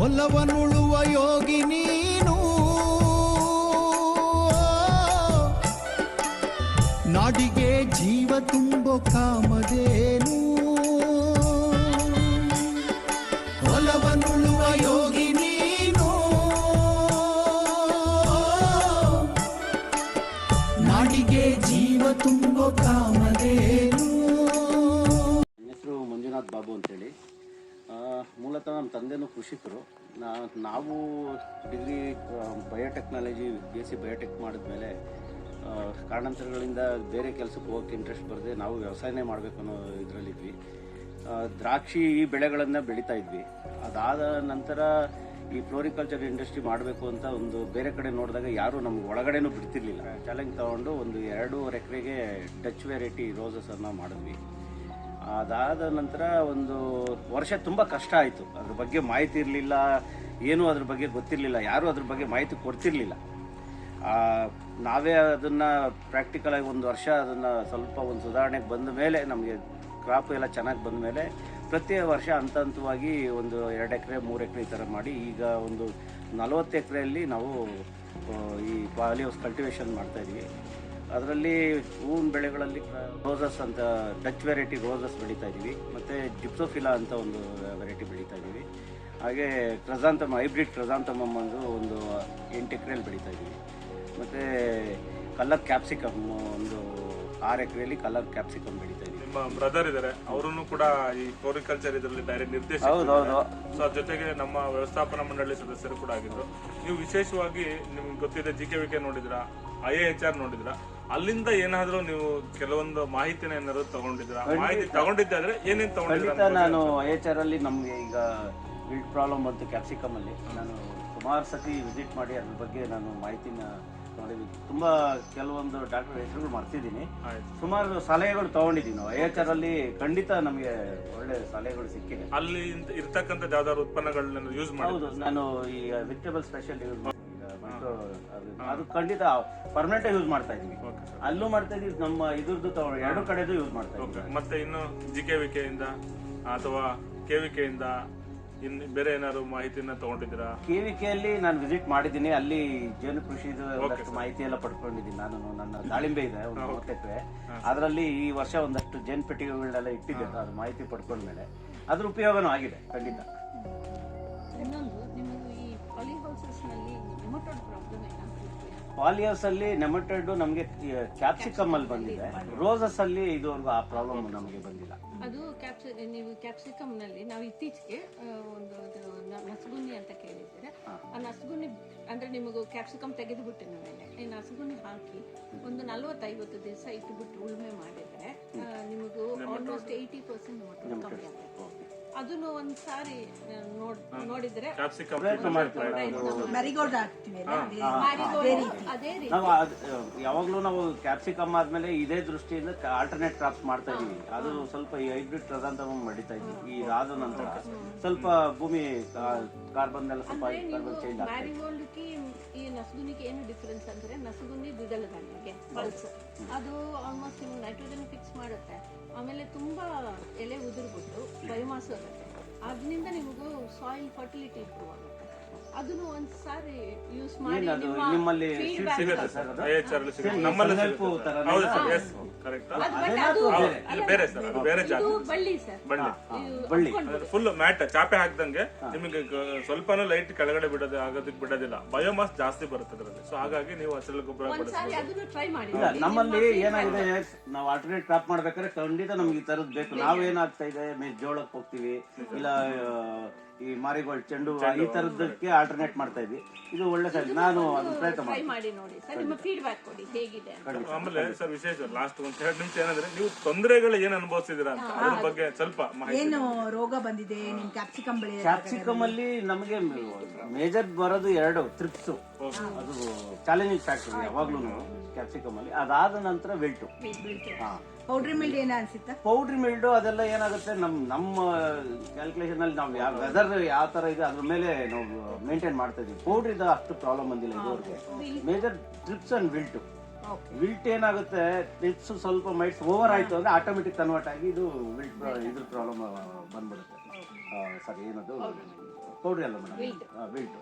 ಹೊಲವನುಳುವ ಯೋಗಿ ನೀನು. ನಾಡಿಗೆ ಜೀವ ತುಂಬೋ ಕಾಮಧೇನು. ಕೃಷಿಕರು ನಾ, ನಾವು degree biotechnology B S C biotech ಮಾಡಿದ್ಮೇಲೆ ಕಾರಣಾಂತರಗಳಿಂದ ಬೇರೆ ಕೆಲಸಕ್ಕೆ ಹೋಗೋಕ್ಕೆ ಇಂಟ್ರೆಸ್ಟ್ ಬರದೆ ನಾವು ವ್ಯವಸಾಯನೇ ಮಾಡಬೇಕು ಅನ್ನೋ ಇದರಲ್ಲಿದ್ವಿ. ದ್ರಾಕ್ಷಿ ಈ ಬೆಳೆಗಳನ್ನು ಬೆಳೀತಾ ಇದ್ವಿ. ಅದಾದ ನಂತರ ಈ ಫ್ಲೋರಿಕಲ್ಚರ್ ಇಂಡಸ್ಟ್ರಿ ಮಾಡಬೇಕು ಅಂತ ಒಂದು ಬೇರೆ ಕಡೆ ನೋಡಿದಾಗ ಯಾರು ನಮ್ಗೆ ಒಳಗಡೆನೂ ಬಿಡ್ತಿರ್ಲಿಲ್ಲ. ಚಾಲೆಂಜ್ ತಗೊಂಡು ಒಂದು ಎರಡೂವರೆ ಎಕರೆಗೆ ಡಚ್ ವೆರೈಟಿ ರೋಸಸನ್ನು ಮಾಡಿದ್ವಿ. ಅದಾದ ನಂತರ ಒಂದು ವರ್ಷ ತುಂಬ ಕಷ್ಟ ಆಯಿತು. ಅದ್ರ ಬಗ್ಗೆ ಮಾಹಿತಿ ಇರಲಿಲ್ಲ, ಏನೂ ಅದ್ರ ಬಗ್ಗೆ ಗೊತ್ತಿರಲಿಲ್ಲ, ಯಾರೂ ಅದ್ರ ಬಗ್ಗೆ ಮಾಹಿತಿ ಕೊಡ್ತಿರ್ಲಿಲ್ಲ. ನಾವೇ ಅದನ್ನು ಪ್ರಾಕ್ಟಿಕಲ್ ಆಗಿ ಒಂದು ವರ್ಷ ಅದನ್ನು ಸ್ವಲ್ಪ ಒಂದು ಸುಧಾರಣೆಗೆ ಬಂದ ಮೇಲೆ, ನಮಗೆ ಕ್ರಾಪ್ ಎಲ್ಲ ಚೆನ್ನಾಗಿ ಬಂದ ಮೇಲೆ, ಪ್ರತಿ ವರ್ಷ ಹಂತ ಹಂತವಾಗಿ ಒಂದು ಎರಡು ಎಕರೆ, ಮೂರು ಎಕರೆ ಈ ಥರ ಮಾಡಿ, ಈಗ ಒಂದು ನಲವತ್ತು ಎಕರೆಯಲ್ಲಿ ನಾವು ಈ ಪಾಲಿ ಹೌಸ್ ಕಲ್ಟಿವೇಷನ್ ಮಾಡ್ತಾ ಇದ್ವಿ. ಅದರಲ್ಲಿ ಹೂವಿನ ಬೆಳೆಗಳಲ್ಲಿ ರೋಸಸ್ ಅಂತ ಡಚ್ ವೆರೈಟಿ ರೋಸಸ್ ಬೆಳೀತಾ ಇದ್ದೀವಿ. ಮತ್ತು ಜಿಪ್ಸೋಫಿಲಾ ಅಂತ ಒಂದು ವೆರೈಟಿ ಬೆಳೀತಾ ಇದ್ದೀವಿ. ಹಾಗೆ ಕ್ರಸಾಂತಮ್ ಹೈಬ್ರಿಡ್ ಕ್ರಜಾಂತಮ್ ಒಂದು ಒಂದು ಎಂಟು ಎಕರೆಯಲ್ಲಿ ಬೆಳೀತಾ ಇದ್ದೀವಿ. ಮತ್ತು ಕಲ್ಲರ್ ಕ್ಯಾಪ್ಸಿಕಮ್ ಒಂದು ಆರು ಎಕರೆಯಲ್ಲಿ ಕಲ್ಲರ್ ಕ್ಯಾಪ್ಸಿಕಮ್ ಬೆಳೀತಾ ಇದ್ದೀವಿ. ನಿಮ್ಮ ಬ್ರದರ್ ಇದ್ದಾರೆ ಅವರನ್ನು ಕೂಡ ಈ ಫ್ಲೋರಿಕಲ್ಚರ್ ಇದರಲ್ಲಿ ಡೈರೆಕ್ಟ್ ನಿರ್ದೇಶಕ ಹೌದೌದು ಹೌದು ಸೊ ಅದ್ರ ಜೊತೆಗೆ ನಮ್ಮ ವ್ಯವಸ್ಥಾಪನಾ ಮಂಡಳಿ ಸದಸ್ಯರು ಕೂಡ ಆಗಿದ್ರು. ನೀವು ವಿಶೇಷವಾಗಿ ನಿಮ್ಗೆ ಗೊತ್ತಿದೆ ಜಿ ಕೆ ವಿ ಕೆ ನೋಡಿದ್ರಾ? ಐ ಎ ಎಚ್ ಆರ್ ನೋಡಿದ್ರ? ಅಲ್ಲಿಂದ ಏನಾದ್ರೂ ನೀವು ಕೆಲವೊಂದು ಮಾಹಿತಿನ ಏನಾದ್ರು ತಗೊಂಡಿದ್ರ? ಮಾಹಿತಿ ತಗೊಂಡಿದ್ದಾದ್ರೆ ಏನೇನ್ ತಗೊಂಡಿದ್ರ ಖಂಡಿತ ನಾನು ಐ ಎಚ್ ಆರ್ ಅಲ್ಲಿ ನಮಗೆ ಈಗ ಬಿಲ್ಡ್ ಪ್ರಾಬ್ಲಮ್ ಬಂತು ಕ್ಯಾಪ್ಸಿಕಮ್ ಅಲ್ಲಿ ನಾನು ಸುಮಾರು ಸತಿ ವಿಸಿಟ್ ಮಾಡಿ ಅದ್ರ ಬಗ್ಗೆ ನಾನು ಮಾಹಿತಿನ ತಗೊಂಡಿದ್ದೀನಿ ತುಂಬಾ ಕೆಲವೊಂದು ಡಾಕ್ಟರ್ ಹೆಸರುಗಳು ಮರ್ತಿದ್ದೀನಿ ಆಯ್ತು. ಸುಮಾರು ಸಲಹೆಗಳು ತಗೊಂಡಿದ್ದೀನಿ ನಾವು. ಐ ಎಚ್ ಆರ್ ಅಲ್ಲಿ ಖಂಡಿತ ನಮಗೆ ಒಳ್ಳೆ ಸಲಹೆಗಳು ಸಿಕ್ಕಿದೆ. ಅಲ್ಲಿ ಇರ್ತಕ್ಕಂಥ ಯಾವ್ದಾದ್ರು ಉತ್ಪನ್ನಗಳನ್ನ ಯೂಸ್ ಮಾಡಿ ಹೌದು ನಾನು ಈ ವೆಜಿಟೇಬಲ್ ಸ್ಪೆಷಲ್ ಯೂಸ್ ಅದು ಖಂಡಿತ ಪರ್ಮನೆಂಟ್ ಯೂಸ್ ಮಾಡ್ತಾ ಇದೀವಿ. ಓಕೆ ಸರ್ ಅಲ್ಲೂ ಮಾಡ್ತಾ ಇದೀವಿ ನಮ್ಮ ಇದ್ರದ್ದು ಎರಡು ಕಡೆದು ಯೂಸ್ ಮಾಡ್ತಾ ಇದೀವಿ ಓಕೆ ಮತ್ತೆ ಇನ್ನು ಜಿ ಕೆ ವಿ ಇಂದ ಅಥವಾ ಕೆ ವಿ ಕೆ ಇಂದ ಇನ್ನು ಬೇರೆ ಏನಾದ್ರು ಮಾಹಿತಿನ ತಗೊಂಡಿದ್ದೀರಾ? ಕೆವಿಕೆಯಲ್ಲಿ ನಾನು ವಿಸಿಟ್ ಮಾಡಿದ್ದೀನಿ. ಅಲ್ಲಿ ಜೇನು ಕೃಷಿದು ಒಂದಷ್ಟು ಮಾಹಿತಿ ಎಲ್ಲ ಪಡ್ಕೊಂಡಿದ್ದೀನಿ. ನಾನು ನನ್ನ ದಾಳಿಂಬೆ ಇದೆ ಒಂದು ಅದರಲ್ಲಿ ಈ ವರ್ಷ ಒಂದಷ್ಟು ಜೇನು ಪೆಟ್ಟಿಗೆಗಳನ್ನೆಲ್ಲ ಇಟ್ಟಿದ್ದೆ ಅದು ಮಾಹಿತಿ ಪಡ್ಕೊಂಡ್ಮೇಲೆ. ಅದ್ರ ಉಪಯೋಗನೂ ಆಗಿದೆ ಖಂಡಿತ. ಇನ್ನೊಂದು ನಿಮ್ಮದು ಈ ಪಾಲಿ ಹೌಸಸ್ನಲ್ಲಿ ಪಾಲಿಯಸ್ ಅಲ್ಲಿ ನೆಮಟೆಡ್ ನಮಗೆ ಕ್ಯಾಪ್ಸಿಕಮ್ ಅಲ್ಲಿ ಬಂದಿದೆ. ರೋಸಸ್ ಅಲ್ಲಿ ಇದುವರೆಗೂ ಆ ಪ್ರಾಬ್ಲಮ್ ನಮಗೆ ಬಂದಿಲ್ಲ. ಅದು ಕ್ಯಾಪ್ಸಿ ನೀವು ಕ್ಯಾಪ್ಸಿಕಮ್ನಲ್ಲಿ ನಾವು ಇತ್ತೀಚೆಗೆ ಒಂದು ನಸಗುನ್ನಿ ಅಂತ ಕೇಳಿದ್ದೀರಾ? ಆ ನಸಗುನ್ನಿ ಅಂದ್ರೆ ನಿಮಗೂ ಕ್ಯಾಪ್ಸಿಕಮ್ ತೆಗೆದು ಬಿಟ್ಟಿನ ಮೇಲೆ ಈ ನಸಗುನ್ನಿ ಹಾಕಿ ಒಂದು ನಲವತ್ತೈವತ್ತು ದಿವಸ ಇಟ್ಬಿಟ್ಟು ಉಳುಮೆ ಮಾಡಿದ್ರೆ ನಿಮಗೂ ಆಲ್ಮೋಸ್ಟ್ ಏಯ್ಟಿ ಪರ್ಸೆಂಟ್ ಕಮ್ಮಿ ಆಗುತ್ತೆ. ಅದನ್ನು ಒಂದ್ಸಾರಿ ಸಾರಿ ನೋಡ್ ನೋಡಿದ್ರೆ ಮ್ಯಾರಿಗೋಲ್ಡ್ ಹಾಕ್ತಿವಿ marigold ಅದೇ ರೀತಿ. ನಾವು ಯಾವಾಗಲೂ ನಾವು ಕ್ಯಾಪ್ಸಿಕಮ್ ಆದ್ಮೇಲೆ ಇದೇ ದೃಷ್ಟಿಯಿಂದ ಆಲ್ಟರ್ನೇಟ್ ಕ್ರಾಪ್ಸ್ ಮಾಡ್ತಾ ಇದೀವಿ ಅದು ಸ್ವಲ್ಪ ಈ ಹೈಬ್ರಿಡ್ ಪ್ರಧಾನ ಮಡಿತಾ ಈ ಆದ ನಂತರ ಸ್ವಲ್ಪ ಭೂಮಿ ಕಾರ್ಬನ್ ಎಲ್ಲ ಸ್ವಲ್ಪ ಕಾರ್ಬನ್ ಚೇಂಜ್ ಆಗ್ತದೆ ಮ್ಯಾರಿಗೋಲ್ಡ್ಗೆ ಈ ನಸುಗುನಿಗೆ ಏನು ಡಿಫ್ರೆನ್ಸ್ ಅಂದ್ರೆ ನಸುಗುನಿ ದ್ವಿದಳ ಧಾನ್ಯಕ್ಕೆ ಪಲ್ಸ್ ಅದು ಆಲ್ಮೋಸ್ಟ್ ನಿಮ್ಗೆ ನೈಟ್ರೋಜನ್ ಫಿಕ್ಸ್ ಮಾಡುತ್ತೆ. ಆಮೇಲೆ ತುಂಬ ಎಲೆ ಉದುರ್ಬಿಟ್ಟು ಬಯೋಮಾಸ್ ಆಗುತ್ತೆ. ಅದರಿಂದ ನಿಮಗೂ ಸಾಯಿಲ್ ಫರ್ಟಿಲಿಟಿ ಇಂಪ್ರೂವ್ ಅದನ್ನು ಒಂದ್ಸಾರಿ ಯೂಸ್ ಮಾಡಿ ನಿಮ್ಮ ನಿಮ್ಮಲ್ಲಿ feedback ಸಿಗುತ್ತೆ ಸರ್ ಅದು? ಸಿಗುತ್ತೆ. ನಮ್ಮಲ್ಲಿ ಸ್ವಲ್ಪ ಸಿಗುತ್ತೆ. ಹೌದು? ಸರ್ ಎಸ್ ಕರೆಕ್ಟ್ ಅದು but ಅದೇನಾ ಅದು ಅಥವಾ ಬೇರೆ? ಇದು ಬೇರೆ ಸರ್ ಅದು ಬೇರೆ ಜಾತಿ ಇದು ಬಳ್ಳಿ ಸರ್. ಬಳ್ಳಿ. ಇದು ಬಳ್ಳಿ. ಅಪ್ಕೊಂಡು ಫುಲ್ ಮ್ಯಾಟ್ ಚಾಪೆ ಹಾಕ್ದಂಗೆ ನಿಮಗೆ ಗ- ಸ್ವಲ್ಪನೂ ಲೈಟ್ ಕೆಳಗಡೆ ಬಿಡೋದು ಆಗೋದಕ್ಕೆ ಬಿಡೋದಿಲ್ಲ. ಬಯೋಮಾಸ್ ಜಾಸ್ತಿ ಬರುತ್ತೆ ಅದರಲ್ಲಿ. ಸೊ ಹಾಗಾಗಿ ನೀವು ಹಸಿರು ಗೊಬ್ಬರ ಒಂದ್ಸಾರಿ ಅದನ್ನು ಟ್ರೈ ಮಾಡಿ. ಇಲ್ಲ ನಮ್ಮಲ್ಲಿ ಏನಾಗಿದೆ ನಾವು ಆಲ್ಟರ್ನೇಟ್ ಕ್ರಾಪ್ ಮಾಡ್ಬೇಕಾದ್ರೆ ಖಂಡಿತ ನಮ್ಗೆ ಈ ತರದ್ ಬೇಕು. ನಾವೇನಾಗ್ತಾ ಇದೆ ಮೇ ಜೋಳಕ್ಕೆ ಹೋಗ್ತೀವಿ. ಇಲ್ಲ ಆ, ಈ ಮಾರಿಗೋಲ್ಡ್ ಚೆಂಡು ಹೂವ, ಈ ತರದಕ್ಕೆ ಆಲ್ಟರ್ನೇಟ್ ಮಾಡ್ತಾ ಇದ್ವಿ. ಇದು ಒಳ್ಳೆ ಸರಿ. ನಾನು ಅದನ್ನ ಪ್ರಯತ್ನ ಟ್ರೈ ಮಾಡಿ ನೋಡಿ. ಸರ್ ನಿಮ್ಮ ಫೀಡ್ಬ್ಯಾಕ್ ಕೊಡಿ. ಹೇಗಿದೆ ಅಂತ. ಆಮೇಲೆ ಸರ್ ವಿಶೇಷ ಲಾಸ್ಟ್ ಒಂದ್ ಎರಡು ನಿಮಿಷ ಏನಂದ್ರೆ ನೀವು ತೊಂದರೆಗಳು ಏನು ಅನುಭವಿಸಿದಿರಾ ಅಂತ ಅದ್ರ ಬಗ್ಗೆ ಸ್ವಲ್ಪ ಮಾಹಿತಿ ಏನು ರೋಗ ಬಂದಿದೆ ನಿಮ್ ಕ್ಯಾಪ್ಸಿಕಮ್ ಬೆಳೆ ಕ್ಯಾಪ್ಸಿಕಮ್ ಅಲ್ಲಿ ನಮಗೆ ಮೇಜರ್ ಬರೋದು ಎರಡು ಟ್ರಿಪ್ಸ್ ಅದು ಚಾಲೆಂಜಿಂಗ್ ಫ್ಯಾಕ್ಟರ್ ಯಾವಾಗ್ಲೂ ಕ್ಯಾಪ್ಸಿಕಮ್ ಅಲ್ಲಿ. ಅದಾದ ನಂತರ ವೆಲ್ಟು ಹಾ. ಪೌಡ್ರಿ ಮಿಲ್ಡ್ ಏನ ಅನ್ಸುತ್ತಾ? ಪೌಡ್ರಿ ಮಿಲ್ಡು ಅದೆಲ್ಲ ಏನಾಗುತ್ತೆ? ನಮ್ ನಮ್ಮ ಕ್ಯಾಲ್ಕುಲೇಷನ್ ಅಲ್ಲಿ ನಾವು ಯಾವ ವೆದರ್ ಯಾವ ತರ ಇದೆ ಅದ್ರ ಮೇಲೆ ನಾವು ಮೇಂಟೈನ್ ಮಾಡ್ತಾ ಇದೀವಿ. ಪೌಡ್ರಿದ ಅಷ್ಟು ಪ್ರಾಬ್ಲಮ್ ಬಂದಿಲ್ಲ ಇದುವರೆಗೆ. Major thrips and wilt wilt ಏನಾಗುತ್ತೆ? ಟಿಪ್ಸ್ ಸ್ವಲ್ಪ ಮೈಟ್ಸ್ ಓವರ್ ಆಯ್ತು ಅಂದ್ರೆ ಆಟೋಮೆಟಿಕ್ ಕನ್ವರ್ಟ್ ಆಗಿ ಇದು ವಿಲ್ಟ್ ಇದ್ರ ಪ್ರಾಬ್ಲಮ್ ಬಂದ್ಬಿಡುತ್ತೆ. ಸರಿ ಏನದು? ಪೌಡ್ರಿ ಅಲ್ಲ ಮೇಡಮ್. ವಿಲ್ಟ್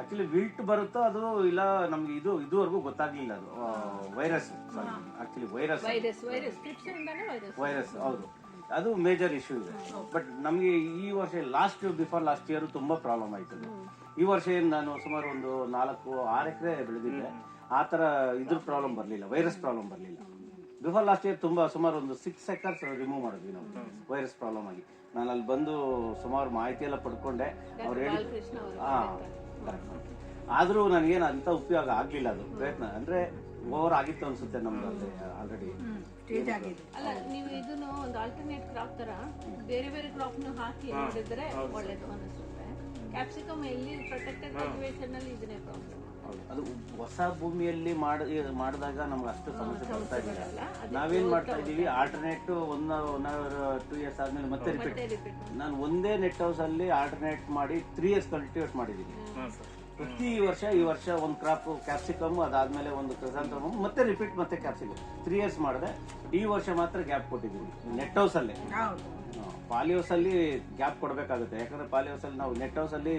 ಆಕ್ಚುಲಿ ವಿಲ್ಟ್ ಬರುತ್ತೋ ಅದು ಇಲ್ಲ ನಮ್ಗೆ ಇದು ಇದುವರೆಗೂ ಗೊತ್ತಾಗ್ಲಿಲ್ಲ ಅದು. Virus sorry actually virus virus ಹೌದು. ಅದು ಮೇಜರ್ ಇಶ್ಯೂ ಇದೆ. ಬಟ್ ನಮಗೆ ಈ ವರ್ಷ ಲಾಸ್ಟ್ ಬಿಫೋರ್ ಲಾಸ್ಟ್ ಇಯರ್ ತುಂಬಾ ಪ್ರಾಬ್ಲಮ್ ಆಯ್ತು ಈ ವರ್ಷ ಏನ್ ನಾನು ಸುಮಾರು ಒಂದು ನಾಲ್ಕು ಆರು ಎಕರೆ ಬೆಳೆದಿದ್ದೆ. ಆ ತರ ಇದ್ರ ಪ್ರಾಬ್ಲಮ್ ಬರಲಿಲ್ಲ ವೈರಸ್ ಪ್ರಾಬ್ಲಮ್ ಬರಲಿಲ್ಲ. ಬಿಫೋರ್ ಲಾಸ್ಟ್ ಇಯರ್ ತುಂಬಾ ಸುಮಾರು ಒಂದು ಸಿಕ್ಸ್ ಎಕರ್ಸ್ ರಿಮೂವ್ ಮಾಡಿದ್ವಿ ನಾವು ವೈರಸ್ ಪ್ರಾಬ್ಲಮ್ ಆಗಿ. ನಾನು ಅಲ್ಲಿ ಬಂದು ಸುಮಾರು ಮಾಹಿತಿ ಎಲ್ಲ ಪಡ್ಕೊಂಡೆ ಅವ್ರು ಹೇಳಿ ಹಾಂ. ಆದ್ರೂ ನನಗೇನು ಅಂತ ಉಪಯೋಗ ಆಗ್ಲಿಲ್ಲ ಅದು ಪ್ರಯತ್ನ. ಅಂದ್ರೆ ಓವರ್ ಆಗಿತ್ತು ಅನ್ಸುತ್ತೆ ನಮ್ದು ಆಲ್ರೆಡಿ ಸ್ಟೇಜ್ ಆಗಿದೆ. ಅಲ್ಲ ನೀವು ಇದನ್ನು ಒಂದು ಆಲ್ಟರ್ನೇಟ್ ಕ್ರಾಪ್ ತರ ಬೇರೆ ಬೇರೆ ಕ್ರಾಪ್ ನು ಹಾಕಿ ನೋಡಿದ್ರೆ ಒಳ್ಳೇದು ಅನಿಸುತ್ತೆ. ಕ್ಯಾಪ್ಸಿಕಮ್ ಎಲ್ಲಿ ಪ್ರೊಟೆಕ್ಟೆಡ್ ಸಿಚುವೇಶನ್ ಅಲ್ಲಿ ಇದನ್ನೇ ಪ್ರಾಬ್ಲಮ್. ಅದು ಹೊಸ ಭೂಮಿಯಲ್ಲಿ ಮಾಡ ಮಾಡಿದಾಗ ನಮ್ಗೆ ಅಷ್ಟು ಸಮಸ್ಯೆ ಬರ್ತಾ ಇದೆ ನಾವೇನ್ ಮಾಡ್ತಾ ಇದೀವಿ alternate one one or two years ಆದ್ಮೇಲೆ ಮತ್ತೆ ರಿಪೀಟ್ ನಾನು ಒಂದೇ ನೆಟ್ ಹೌಸ್ ಅಲ್ಲಿ ಆಲ್ಟರ್ನೇಟ್ ಮಾಡಿ ತ್ರೀ ಇಯರ್ಸ್ ಕಲ್ಟಿವೇಟ್ ಮಾಡಿದೀನಿ ಹಾಂ. ಸರ್. ಪ್ರತಿ ವರ್ಷ ಈ ವರ್ಷ ಒಂದು ಕ್ರಾಪ್ ಕ್ಯಾಪ್ಸಿಕಮ್ ಅದಾದ್ಮೇಲೆ ಒಂದು ಕ್ರಿಸಾಂತಮಮ್ ಮತ್ತೆ ರಿಪೀಟ್ ಮತ್ತೆ ಕ್ಯಾಪ್ಸಿಕಮ್ ತ್ರೀ ಇಯರ್ಸ್ ಮಾಡಿದೆ. ಈ ವರ್ಷ ಮಾತ್ರ ಗ್ಯಾಪ್ ಕೊಟ್ಟಿದ್ದೀನಿ. ನೆಟ್ ಹೌಸ್ ಅಲ್ಲಿ. ಹೌದು. ಪಾಲಿ ಹೌಸ್ ಅಲ್ಲಿ ಗ್ಯಾಪ್ ಕೊಡಬೇಕಾಗುತ್ತೆ. ಯಾಕಂದ್ರೆ ಪಾಲಿ ಹೌಸ್ ಅಲ್ಲಿ ನಾವು ನೆಟ್ ಹೌಸ್ ಅಲ್ಲಿ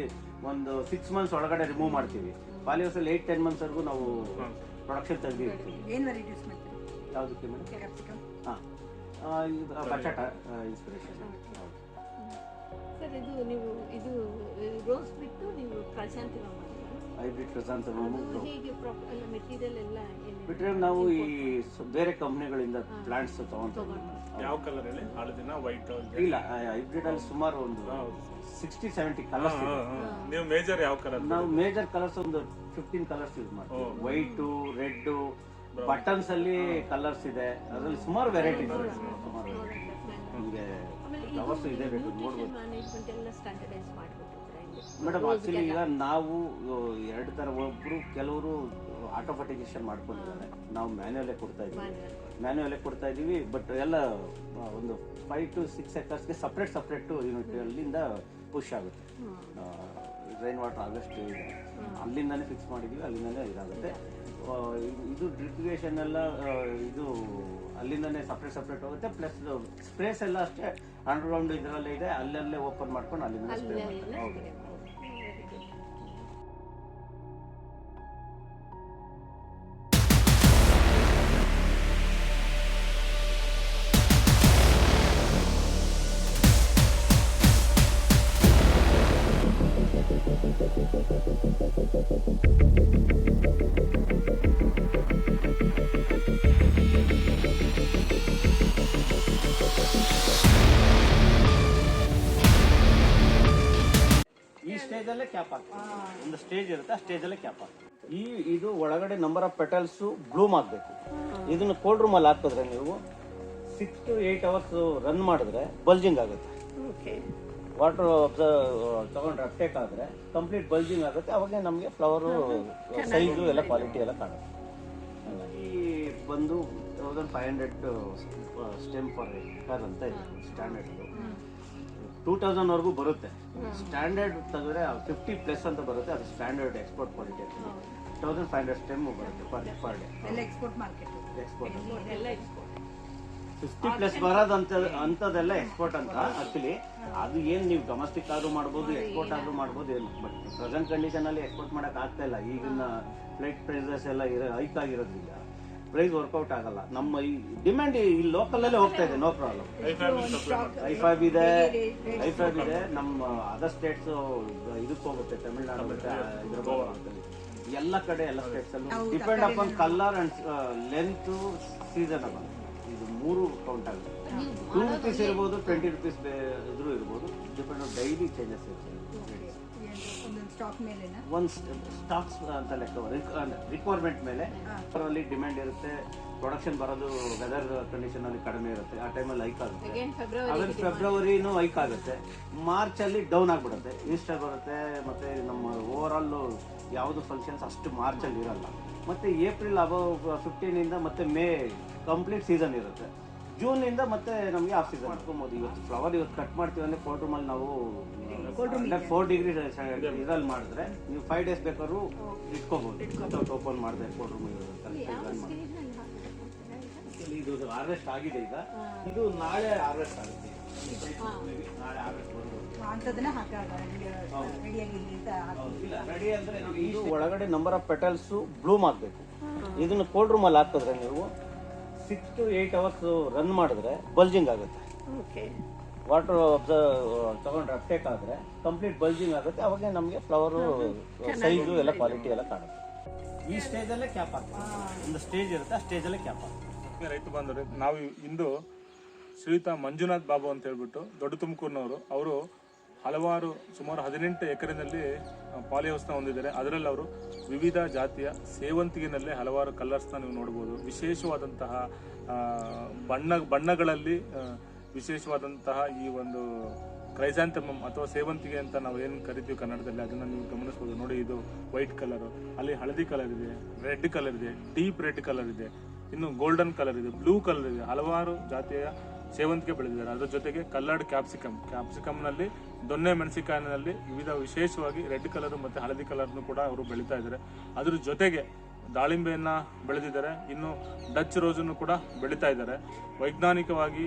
ಒಂದು ಸಿಕ್ಸ್ ಮಂತ್ಸ್ ಒಳಗಡೆ ರಿಮೂವ್ ಮಾಡ್ತೀವಿ. ಪಾಲಿ ವರ್ಷ ಏಟ್ ಟೆನ್ ಮಂತ್ಸ್ ವರೆಗೂ ನಾವು ಪ್ರೊಡಕ್ಷನ್ ತೆಗೆದಿರ್ತೀವಿ. ಏನು ವೆರೈಟೀಸ್ ಯಾವುದಕ್ಕೆ ಮೇಡಮ್? ಕ್ಯಾಪ್ಸಿಕಮ್ ಹಾಂ. ಬಟಾಟ ಇನ್ಸ್ಪಿರೇಷನ್ ಸರ್. ಇದು ನೀವು ಇದು ರೋಸ್ ಬಿಟ್ಟು ನೀವು ಕ್ರೈಸಾಂತಿಮ ಮಾಡಿಲ್ಲ ಹೈಬ್ರಿಡ್ ಕ್ರಿಸಾಂತಮಮ್ ಅದು ಹೇಗೆ ಮೆಟೀರಿಯಲ್ ಎಲ್ಲ ಬಿಟ್ರೆ ನಾವು ಈ ಸ- ಬೇರೆ ಕಂಪ್ನಿಗಳಿಂದ ಪ್ಲಾಂಟ್ಸ್ ತಗೊಂತೀವಿ ಯಾವ ಕಲರ್ ಹೇಳಿ? ಹಳದಿನ ವೈಟ್ ಇಲ್ಲ ಹೈಬ್ರಿಡ್ ಅಲ್ಲಿ ಸುಮಾರು ಒಂದು ಸಿಕ್ಸ್ಟಿ ಸೆವೆಂಟಿ ಕಲರ್ಸ್ ಇದೆ. ನೀವು ಮೇಜರ್ ಯಾವ ಕಲರ್ ನಾವು ಮೇಜರ್ ಕಲರ್ಸ್ ಒಂದು ಫಿಫ್ಟೀನ್ ಕಲರ್ಸ್ ಯೂಸ್ ಮಾಡ್ತೀವಿ. ವೈಟು ರೆಡ್ ಬಟನ್ಸ್ ಅಲ್ಲಿ ಕಲರ್ಸ್ ಇದೆ. ಅದರಲ್ಲಿ ಸುಮಾರು ವೆರೈಟಿ ಸುಮಾರು ನಿಮಗೆ ಫ್ಲವರ್ಸ್ ಇದೆ ಬೇಕು ನೋಡ್ಬೋದು. ಮ್ಯಾನೇಜ್ಮೆಂಟ್ ಎಲ್ಲ ಸ್ಟ್ಯಾಂಡರ್ಡೈಸ್ ಮಾಡಿಬಿಟ್ಟಿದ್ರೆ ಇಲ್ಲಿ ಮೇಡಮ್ ಆಕ್ಚುಲಿ ಈಗ ನಾವು ಎರಡು ತರ ಒಬ್ರು ಕೆಲವರು ಆಟೋಮೆಟಿಕೇಶನ್ ಮಾಡ್ಕೊಂಡಿದ್ದಾರೆ. ನಾವು ಮ್ಯಾನ್ಯಲ್ಲೇ ಕೊಡ್ತಾ ಇದ್ದೀವಿ. ಮ್ಯಾನ್ಯಲ್ಲೇ ಕೊಡ್ತಾ ಇದೀವಿ ಬಟ್ ಎಲ್ಲ ಒಂದು ಫೈವ್ ಟು ಸಿಕ್ಸ್ ಎಕರ್ಸ್ಗೆ ಸಪ್ರೇಟ್ ಸಪ್ರೇಟ್ ಯೂನಿಟ್ ಅಲ್ಲಿಂದ ಪುಷ್ ಆಗುತ್ತೆ. ರೈನ್ ವಾಟರ್ ಆಗಸ್ಟ್ ಇದೆ. ಅಲ್ಲಿಂದಾನೇ ಫಿಕ್ಸ್ ಮಾಡಿದೀವಿ ಅಲ್ಲಿಂದಾನೇ ಇದಾಗುತ್ತೆ. ಇದು- ಡ್ರಿಪ್ರಿಗೇಷನ್ ಎಲ್ಲ ಇದು ಅಲ್ಲಿಂದಾನೇ ಸಪ್ರೇಟ್ ಸಪ್ರೇಟ್ ಹೋಗುತ್ತೆ. ಪ್ಲಸ್ ಸ್ಪ್ರೇಸ್ ಎಲ್ಲ ಅಷ್ಟೇ ಅಂಡರ್ಗ್ರೌಂಡ್ ಇದರಲ್ಲೇ ಇದೆ ಅಲ್ಲಲ್ಲೇ ಓಪನ್ ಮಾಡ್ಕೊಂಡು ಅಲ್ಲಿಂದ ಸ್ಪ್ರೇ ಮಾಡ್ತಾರೆ. ಹೌದು ಈ ಸ್ಟೇಜ್ ಅಲ್ಲೇ ಕ್ಯಾಪ್ ಆಗ್ತದೆ ಒಂದು ಸ್ಟೇಜ್ ಇರುತ್ತೆ ಆ ಸ್ಟೇಜ್ ಅಲ್ಲೇ ಕ್ಯಾಪ್ ಆಗ್ತದೆ ಈ ಇದು ಒಳಗಡೆ ನಂಬರ್ ಆಫ್ ಪೆಟಲ್ಸ್ ಬ್ಲೂಮ್ ಆಗಬೇಕು. ಇದನ್ನು ಕೋಲ್ಡ್ ರೂಮ್ ಅಲ್ಲಿ ಹಾಕಿದ್ರೆ ನೀವು six to eight hours run ಮಾಡಿದ್ರೆ ಬಲ್ಜಿಂಗ್ ಆಗುತ್ತೆ. ಓಕೆ ವಾಟರ್ ತಗೊಂಡ್ರೆ ಅಪ್ಟೇಕ್ ಆದ್ರೆ ಕಂಪ್ಲೀಟ್ ಬಲ್ಜಿಂಗ್ ಆಗುತ್ತೆ. ಅವಾಗ ನಮಗೆ ಫ್ಲವರ್ ಸೈಜು ಎಲ್ಲ ಕ್ವಾಲಿಟಿ ಎಲ್ಲ ಕಾಣುತ್ತೆ. ಹಾಗಾಗಿ ಬಂದು thousand five hundred stem for ಅಂತ ಇದೆ ಸ್ಟ್ಯಾಂಡರ್ಡ್ ಟೂ ತೌಸಂಡ್ ವರೆಗೂ ಬರುತ್ತೆ. ಸ್ಟ್ಯಾಂಡರ್ಡ್ ತೆಗೆದ್ರೆ ಫಿಫ್ಟಿ ಪ್ಲಸ್ ಅಂತ ಬರುತ್ತೆ ಅದು ಸ್ಟ್ಯಾಂಡರ್ಡ್ ಎಕ್ಸ್ಪೋರ್ಟ್ ಕ್ವಾಲಿಟಿ ಅಂತ. ತೌಸಂಡ್ ಫೈವ್ ಹಂಡ್ರೆಡ್ ಸ್ಟೆಮ್ ಬರುತ್ತೆ per per day export fifty plus ಬರೋದಂತ ಅಂತದೆಲ್ಲ ಎಕ್ಸ್ಪೋರ್ಟ್ ಅಂತ ಆಕ್ಚುಲಿ ಅದು ಏನ್ ನೀವು ಡೊಮೆಸ್ಟಿಕ್ ಆದ್ರೂ ಮಾಡ್ಬೋದು ಎಕ್ಸ್ಪೋರ್ಟ್ ಆದ್ರೂ ಮಾಡ್ಬೋದು ಏನು ಬಟ್ ಪ್ರೆಸೆಂಟ್ ಕಂಡೀಷನ್ ಅಲ್ಲಿ ಎಕ್ಸ್ಪೋರ್ಟ್ ಮಾಡಕ್ ಆಗ್ತಾ ಇಲ್ಲ. ಈಗಿನ ಫ್ಲೈಟ್ ಪ್ರೈಸಸ್ ಎಲ್ಲ ಇರೋ ಹೈಕ್ ಆಗಿರೋದ್ರಿಂದ. ಪ್ರೈಸ್ ವರ್ಕೌಟ್ ಆಗಲ್ಲ. ನಮ್ಮ ಈ ಡಿಮ್ಯಾಂಡ್ ಈ ಲೋಕಲ್ ಅಲ್ಲೇ ಹೋಗ್ತಾ ಇದೆ ನೋ ಪ್ರಾಬ್ಲಮ್ ಐಫಾಬ್ ಇದೆ ಐಫಾಬ್ ಇದೆ. ನಮ್ಮ ಅದರ್ ಸ್ಟೇಟ್ಸ್ ಇದಕ್ಕೆ ಹೋಗುತ್ತೆ ತಮಿಳ್ನಾಡು ಮತ್ತೆ ಹೈದರಾಬಾದ್. ಎಲ್ಲ ಕಡೆ ಎಲ್ಲ ಸ್ಟೇಟ್ಸ್ ಅಲ್ಲೂ depend upon colour and length seasonable ಇದು ಮೂರು ಕೌಂಟ್ ಆಗುತ್ತೆ. ಟೂ ರುಪೀಸ್ ಇರ್ಬೋದು ಟ್ವೆಂಟಿ ರುಪೀಸ್ ಇದ್ರೂ ಇರ್ಬೋದು ಡಿಪೆಂಡ್ ಆನ್ ಡೈಲಿ ಚೇಂಜಸ್ ಇರ್ತದೆ ಒಂದು ಸ್ಟಾಕ್ಸ್ ಅಂತ ಲೆಕ್ಕ ರಿಕ್ವೈರ್ಮೆಂಟ್ ಮೇಲೆ ಅದರಲ್ಲಿ ಡಿಮ್ಯಾಂಡ್ ಇರುತ್ತೆ ಪ್ರೊಡಕ್ಷನ್ ಬರೋದು ವೆದರ್ ಕಂಡೀಷನ್ ಅಲ್ಲಿ ಕಡಿಮೆ ಇರುತ್ತೆ ಆ ಟೈಮಲ್ಲಿ ಹೈಕ್ ಆಗುತ್ತೆ. ಆಮೇಲೆ ಫೆಬ್ರವರಿನೂ ಹೈಕ್ ಆಗುತ್ತೆ. ಮಾರ್ಚ್ ಅಲ್ಲಿ ಡೌನ್ ಆಗಿಬಿಡುತ್ತೆ. ಈಸ್ಟರ್ ಬರುತ್ತೆ ಮತ್ತೆ ನಮ್ಮ ಓವರ್ ಆಲ್ ಯಾವುದು ಫಂಕ್ಷನ್ಸ್ ಅಷ್ಟು ಮಾರ್ಚ್ ಅಲ್ಲಿ ಇರಲ್ಲ. ಮತ್ತೆ ಏಪ್ರಿಲ್ ಅಬೌವ್ ಫಿಫ್ಟೀನ್ ಇಂದ ಮತ್ತೆ ಮೇ ಕಂಪ್ಲೀಟ್ ಸೀಸನ್ ಇರುತ್ತೆ. ಜೂನ್ ಇಂದ ಮತ್ತೆ ನಮಗೆ ಆಫ್ ಸೀಸನ್ ಮಾಡ್ಕೊಬೋದು ಇವತ್ತು. ಫ್ಲವರ್ ಇವತ್ತು ಕಟ್ ಮಾಡ್ತೀವಿ ಅಂದ್ರೆ ಕೋಲ್ಡ್ ರೂಮಲ್ಲಿ ಅಲ್ಲಿ ನಾವು ಫೋರ್ ಡಿಗ್ರಿ ಇದ್ರಲ್ಲಿ ಮಾಡಿದ್ರೆ ನೀವು ಫೈವ್ ಡೇಸ್ ಬೇಕಾದ್ರೂ ಇಟ್ಕೋಬಹುದು ಓಪನ್ ಮಾಡಿದೆ ಕೋಲ್ಡ್ ರೂಮ್ ಇದು ಹಾರ್ವೆಸ್ಟ್ ಆಗಿದೆ ಈಗ. ಇದು ನಾಳೆ ಹಾರ್ವೆಸ್ಟ್ ಆಗುತ್ತೆ. ನಾಳೆ ಹಾರ್ವೆಸ್ಟ್ ಬರ್ಬೋದು ಇದು ಒಳಗಡೆ ನಂಬರ್ ಆಫ್ ಪೆಟಲ್ಸ್ ಬ್ಲೂಮ್ ಆಗಬೇಕು. ಇದನ್ನ ಕೋಲ್ಡ್ ರೂಮಲ್ಲಿ ಹಾಕಿದ್ರೆ ನೀವು six to eight hours run ಮಾಡಿದ್ರೆ ಬಲ್ಜಿಂಗ್ ಆಗುತ್ತೆ. ಓಕೆ ವಾಟರ್ ಅಬ್ಸರ್ವ್ ತಗೊಂಡ್ರೆ ಅಪ್ಟೇಕ್ ಆದ್ರೆ ಕಂಪ್ಲೀಟ್ ಬಲ್ಜಿಂಗ್ ಆಗುತ್ತೆ. ಅವಾಗ ನಮಗೆ ಫ್ಲವರ್ ಸೈಜು ಎಲ್ಲ ಕ್ವಾಲಿಟಿ ಎಲ್ಲ ಕಾಣುತ್ತೆ. ಈ ಸ್ಟೇಜಲ್ಲೇ ಕ್ಯಾಪ್ ಆಗ್ತದೆ ಒಂದು ಸ್ಟೇಜ್ ಇರುತ್ತೆ ಆ ಸ್ಟೇಜಲ್ಲೇ ಕ್ಯಾಪ್ ಆಗ್ತದೆ ರೈತ ಬಾಂಧವರು ನಾವು ಇಂದು ಶ್ರೀಯುತ ಮಂಜುನಾಥ್ ಬಾಬು ಅಂತ ಹೇಳ್ಬಿಟ್ಟು ದೊಡ್ಡ ತುಮಕೂರಿನವರು, ಅವರು ಹಲವಾರು ಸುಮಾರು ಹದಿನೆಂಟು ಎಕರೆನಲ್ಲಿ ಪಾಲಿ ಹೌಸ್ನ ಹೊಂದಿದ್ದಾರೆ. ಅದರಲ್ಲಿ ಅವರು ವಿವಿಧ ಜಾತಿಯ ಸೇವಂತಿಗೆನಲ್ಲೇ ಹಲವಾರು ಕಲರ್ಸ್ನ ನೀವು ನೋಡ್ಬೋದು ವಿಶೇಷವಾದಂತಹ ಬಣ್ಣ, ಬಣ್ಣಗಳಲ್ಲಿ ವಿಶೇಷವಾದಂತಹ ಈ ಒಂದು ಕ್ರೈಸಾಂಥಮಮ್ ಅಥವಾ ಸೇವಂತಿಗೆ ಅಂತ ನಾವು ಏನು ಕರಿತೀವಿ ಕನ್ನಡದಲ್ಲಿ, ಅದನ್ನು ನೀವು ಗಮನಿಸ್ಬೋದು. ನೋಡಿ, ಇದು ವೈಟ್ ಕಲರು. ಅಲ್ಲಿ ಹಳದಿ ಕಲರ್ ಇದೆ ರೆಡ್ ಕಲರ್ ಇದೆ ಡೀಪ್ ರೆಡ್ ಕಲರ್ ಇದೆ ಇನ್ನು ಗೋಲ್ಡನ್ ಕಲರ್ ಇದೆ ಬ್ಲೂ ಕಲರ್ ಇದೆ. ಹಲವಾರು ಜಾತಿಯ ಸೇವಂತಿಗೆ ಬೆಳೆದಿದ್ದಾರೆ. ಅದರ ಜೊತೆಗೆ ಕಲ್ಲರ್ಡ್ ಕ್ಯಾಪ್ಸಿಕಮ್ ಕ್ಯಾಪ್ಸಿಕಮ್ನಲ್ಲಿ ದೊನ್ನೆ ಮೆಣಸಿಕಾಯಿನಲ್ಲಿ ವಿವಿಧ ವಿಶೇಷವಾಗಿ ರೆಡ್ ಕಲರ್ ಮತ್ತೆ ಹಳದಿ ಕಲರ್ನು ಕೂಡ ಅವರು ಬೆಳೀತಾ ಇದ್ದಾರೆ. ಅದ್ರ ಜೊತೆಗೆ ದಾಳಿಂಬೆಯನ್ನು ಬೆಳೆದಿದ್ದಾರೆ. ಇನ್ನು ಡಚ್ ರೋಸನ್ನು ಕೂಡ ಬೆಳೀತಾ ಇದ್ದಾರೆ. ವೈಜ್ಞಾನಿಕವಾಗಿ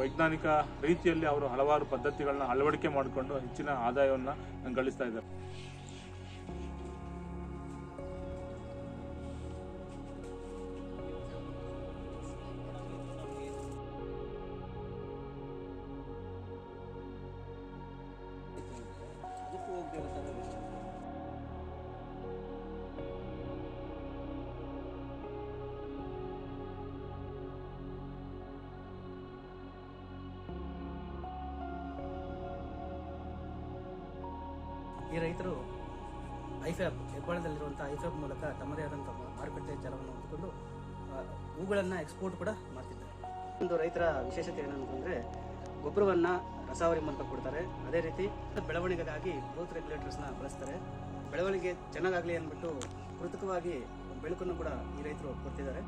ವೈಜ್ಞಾನಿಕ ರೀತಿಯಲ್ಲಿ ಅವರು ಹಲವಾರು ಪದ್ಧತಿಗಳನ್ನ ಅಳವಡಿಕೆ ಮಾಡಿಕೊಂಡು ಹೆಚ್ಚಿನ ಆದಾಯವನ್ನು ಗಳಿಸ್ತಾ ಇದ್ದಾರೆ. ಈ ರೈತರು ಐಫ್ಯಾಬ್ ಹೆಬ್ಬಾಳದಲ್ಲಿರುವಂಥ ಐಫ್ಯಾಬ್ ಮೂಲಕ ತಮ್ಮದೇ ಆದಂಥ ಮಾರುಕಟ್ಟೆ ಜಾಲವನ್ನು ಹೊಂದಿಕೊಂಡು ಹೂಗಳನ್ನು ಎಕ್ಸ್ಪೋರ್ಟ್ ಕೂಡ ಮಾಡ್ತಿದ್ದಾರೆ. ಒಂದು ರೈತರ ವಿಶೇಷತೆ ಏನಂತಂದ್ರೆ, ಗೊಬ್ಬರವನ್ನು ರಸಾವರಿ ಮೂಲಕ ಕೊಡ್ತಾರೆ. ಅದೇ ರೀತಿ ಬೆಳವಣಿಗೆಗಾಗಿ ಗ್ರೋತ್ ರೆಗ್ಯುಲೇಟರ್ಸ್ನ ಬಳಸ್ತಾರೆ. ಬೆಳವಣಿಗೆ ಚೆನ್ನಾಗಾಗಲಿ ಅಂದ್ಬಿಟ್ಟು ಕೃತಕವಾಗಿ ಬೆಳಕನ್ನು ಕೂಡ ಈ ರೈತರು ಕೊಡ್ತಿದ್ದಾರೆ.